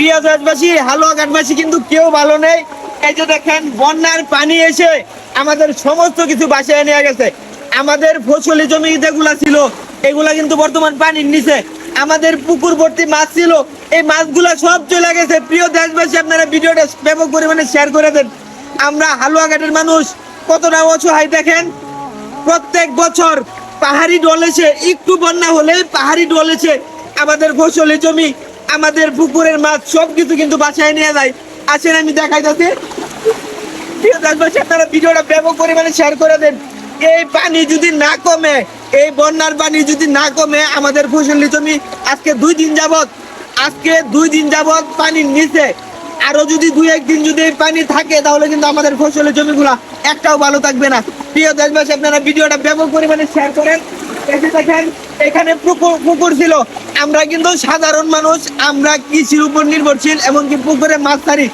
প্রিয় দেশবাসী, হালুয়া ঘাটবাসী কিন্তু কেউ ভালো নেই। এই যে দেখেন, বন্যার পানি এসে আমাদের সমস্ত কিছু বাসায় নিয়ে গেছে। আমাদের ফসলি জমি যেগুলা ছিল, এগুলা কিন্তু বর্তমান পানির নিচে। আমাদের পুকুর ভর্তি মাছ ছিল, এই মাছগুলা সব চলে গেছে। প্রিয় দেশবাসী, আপনারা ভিডিওটা ব্যাপক পরিমাণে শেয়ার করে দেন। আমরা হালুয়াঘাটের মানুষ, কতটা অসহায় দেখেন? প্রত্যেক বছর পাহাড়ি ডলেছে একটু বন্যা হলে পাহাড়ি ডলেছে আমাদের ফসলি জমি আমাদের পুকুরের মাছ সব কিছু কিন্তু বাসায় নিয়ে যায়। আসেন আমি দেখাই যাচ্ছি প্রিয় দেশবাসী, আপনারা ভিডিওটা ব্যাপক পরিমাণে শেয়ার করে দেন। এই পানি যদি না কমে এই বন্যার পানি যদি না কমে আমাদের ফসলি জমি আজকে দুই দিন যাবত আজকে দুই দিন যাবত পানির নিচে। আরও যদি দুই একদিন যদি এই পানি থাকে তাহলে কিন্তু আমাদের ফসলের জমিগুলা একটাও ভালো থাকবে না। প্রিয় দেশবাসী আপনারা ভিডিওটা ব্যাপক পরিমাণে শেয়ার করেন। যে দেখেন এখানে পুকুর পুকুর ছিল। আমরা কিন্তু সাধারণ মানুষ, আমরা কৃষির উপর নির্ভরশীল, এমনকি পুকুরে মাছ ছাড়ি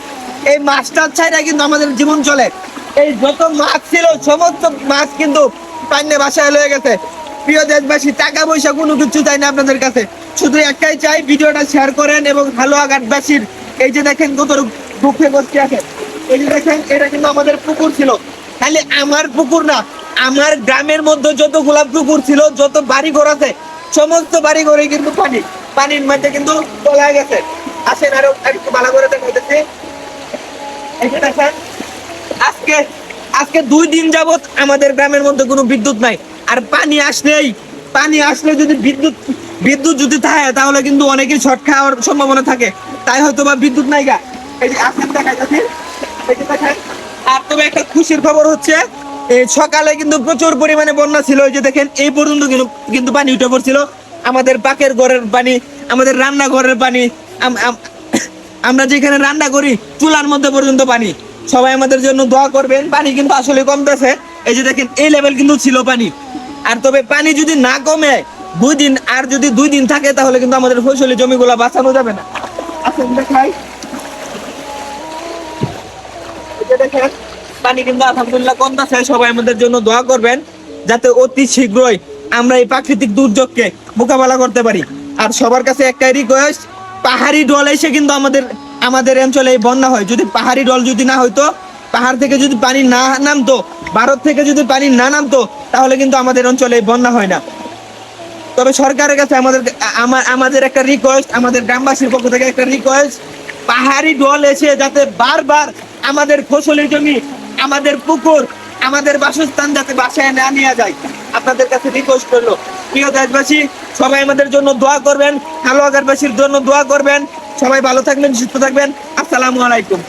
এই মাছটার ছাইরা কিন্তু আমাদের জীবন চলে। এই যত মাছ ছিল, সমস্ত মাছ কিন্তু পান্নে বাসায় লয়ে গেছে। প্রিয় দেশবাসী, টাকা পয়সা কোনো কিছু চাই না আপনাদের কাছে। শুধু একটাই চাই, ভিডিওটা শেয়ার করেন এবং ভালো হালুয়াঘাটবাসীর এই যে দেখেন কত দুঃখে বসতে আছে। এই যে দেখেন, এটা কিন্তু আমাদের পুকুর ছিল। খালি আমার পুকুর না আমার গ্রামের মধ্যে যত গোলাপ পুকুর ছিল, যত বাড়ি ঘর আছে, সমস্ত বাড়ি ঘরে কিন্তু পানি, পানির মধ্যে কিন্তু তলায় গেছে। আসেন আরও একটু ভালো করে দেখাইতেছি। এই যে আজকে আজকে দুই দিন যাবত আমাদের গ্রামের মধ্যে কোনো বিদ্যুৎ নাই। আর পানি আসলেই, পানি আসলে যদি বিদ্যুৎ বিদ্যুৎ যদি থাকে, তাহলে কিন্তু অনেকের শর্ট খাওয়ার সম্ভাবনা থাকে। তাই হয়তো বা বিদ্যুৎ নাই গা। এই যে আসেন দেখা যাচ্ছে এই যে দেখেন। আর তবে একটা খুশির খবর হচ্ছে সকালে কিন্তু প্রচুর পরিমাণে বন্যা ছিল, এই যে দেখেন, এই পর্যন্ত কিন্তু পানি উঠে পড়ছিল। আমাদের পাকের ঘরের পানি, আমাদের রান্নাঘরের পানি, আম- আম- আমরা যেখানে রান্না করি, চুলার মধ্যে পর্যন্ত পানি। সবাই আমাদের জন্য দোয়া করবেন, পানি কিন্তু আসলে কমতেছে। এই যে দেখেন, এই লেভেল কিন্তু ছিল পানি। আর তবে পানি যদি না কমে, দুই দিন আর যদি দুই দিন থাকে, তাহলে কিন্তু আমাদের ফসলি জমিগুলো বাঁচানো যাবে না। আসেন দেখাই। দেখেন পানি কিন্তু আলহামদুলিল্লাহ কমতেছে সবাই আমাদের জন্য দোয়া করবেন, যাতে অতি শীঘ্রই আমরা এই প্রাকৃতিক দুর্যোগকে মোকাবেলা করতে পারি। আর সবার কাছে একটাই রিকোয়েস্ট পাহাড়ি ডল এসে কিন্তু আমাদের আমাদের অঞ্চলে এই বন্যা হয়। যদি পাহাড়ি ডল যদি না হইতো, পাহাড় থেকে যদি পানি না নামতো, ভারত থেকে যদি পানি না নামতো, তাহলে কিন্তু আমাদের অঞ্চলে এই বন্যা হয় না। তবে সরকারের কাছে আমাদের আমাদের একটা রিকোয়েস্ট আমাদের গ্রামবাসীর পক্ষ থেকে একটা রিকোয়েস্ট পাহাড়ি ডল এসে যাতে বারবার আমাদের ফসলের জমি আমাদের পুকুর, আমাদের বাসস্থান যাতে বাসায় না নেওয়া যায়। আপনাদের কাছে রিকোয়েস্ট করল। প্রিয় দেশবাসী, সবাই আমাদের জন্য দোয়া করবেন হালুয়াগারবাসীর জন্য দোয়া করবেন। সবাই ভালো থাকবেন, সুস্থ থাকবেন। আসসালামু আলাইকুম।